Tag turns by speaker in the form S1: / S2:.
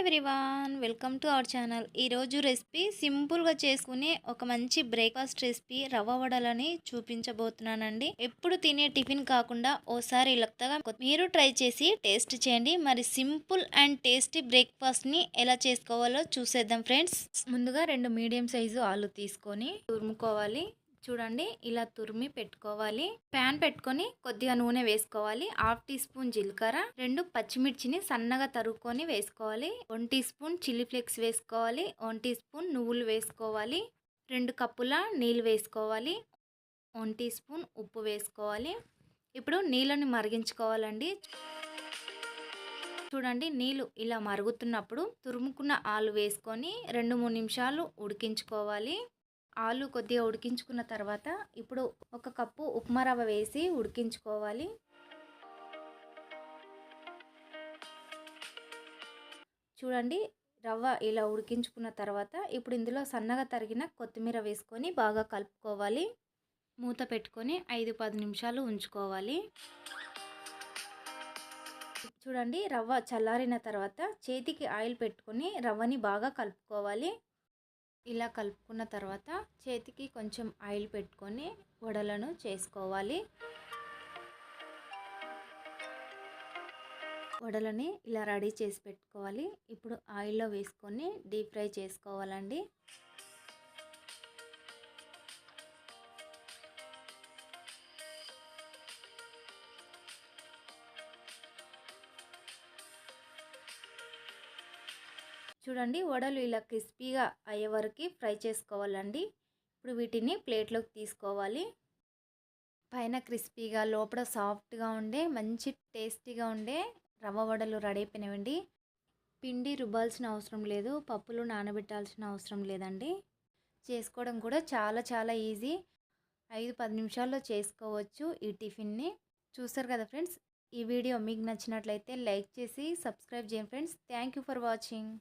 S1: Everyone welcome to our channel ఈరోజు recipe సింపుల్గా చేసుకునే ఒక మంచి బ్రేక్ఫాస్ట్ రెసిపీ రవ్వ వడలని చూపించబోతున్నానండి. ఎప్పుడు తినే టిఫిన్ కాకుండా ఓసారి లక్తగా మీరు ట్రై చేసి టేస్ట్ చేయండి. మరి సింపుల్ అండ్ టేస్టీ బ్రేక్ఫాస్ట్ని ఎలా చేసుకోవాలో చూసేద్దాం ఫ్రెండ్స్ ముందుగా రెండు మీడియం సైజు ఆలు తీసుకొని తురుముకోవాలి. చూడండి ఇలా తురిమి పెట్టుకోవాలి. ప్యాన్ పెట్టుకొని కొద్దిగా నూనె వేసుకోవాలి. హాఫ్ టీ స్పూన్ జీలకర్ర రెండు పచ్చిమిర్చిని సన్నగా తరుక్కొని వేసుకోవాలి. One teaspoon chilli flakes వేసుకోవాలి. వన్ టీ స్పూన్ నువ్వులు వేసుకోవాలి. రెండు కప్పుల నీళ్ళు వేసుకోవాలి. వన్ టీ స్పూన్ ఉప్పు వేసుకోవాలి. ఇప్పుడు నీళ్ళని మరిగించుకోవాలండి. చూడండి నీళ్ళు ఇలా మరుగుతున్నప్పుడు తురుముకున్న ఆలు వేసుకొని రెండు మూడు నిమిషాలు ఉడికించుకోవాలి. ఆలు కొద్దిగా ఉడికించుకున్న తర్వాత ఇప్పుడు ఒక కప్పు ఉప్మా రవ్వ వేసి ఉడికించుకోవాలి. చూడండి రవ్వ ఇలా ఉడికించుకున్న తర్వాత ఇప్పుడు ఇందులో సన్నగా తరిగిన కొత్తిమీర వేసుకొని బాగా కలుపుకోవాలి. మూత పెట్టుకొని ఐదు పది నిమిషాలు ఉంచుకోవాలి. చూడండి రవ్వ చల్లారిన తర్వాత చేతికి ఆయిల్ పెట్టుకొని రవ్వని బాగా కలుపుకోవాలి. ఇలా కలుపుకున్న తర్వాత చేతికి కొంచెం ఆయిల్ పెట్టుకొని వడలను చేసుకోవాలి. వడలని ఇలా రెడీ చేసి పెట్టుకోవాలి. ఇప్పుడు ఆయిల్లో వేసుకొని డీప్ ఫ్రై చేసుకోవాలండి. చూడండి వడలు ఇలా క్రిస్పీగా అయ్యే వరకు ఫ్రై చేసుకోవాలండి. ఇప్పుడు వీటిని ప్లేట్లోకి తీసుకోవాలి. పైన క్రిస్పీగా లోపల సాఫ్ట్గా ఉండే మంచి టేస్టీగా ఉండే రవ్వ వడలు రెడీ అయిపోయినవండి. పిండి రుబ్బాల్సిన అవసరం లేదు పప్పులు నానబెట్టాల్సిన అవసరం లేదండి. చేసుకోవడం కూడా చాలా చాలా ఈజీ. ఐదు పది నిమిషాల్లో చేసుకోవచ్చు ఈ టిఫిన్ని. చూస్తారు కదా ఫ్రెండ్స్ ఈ వీడియో మీకు నచ్చినట్లయితే లైక్ చేసి సబ్స్క్రైబ్ చేయండి ఫ్రెండ్స్. Thank for watching.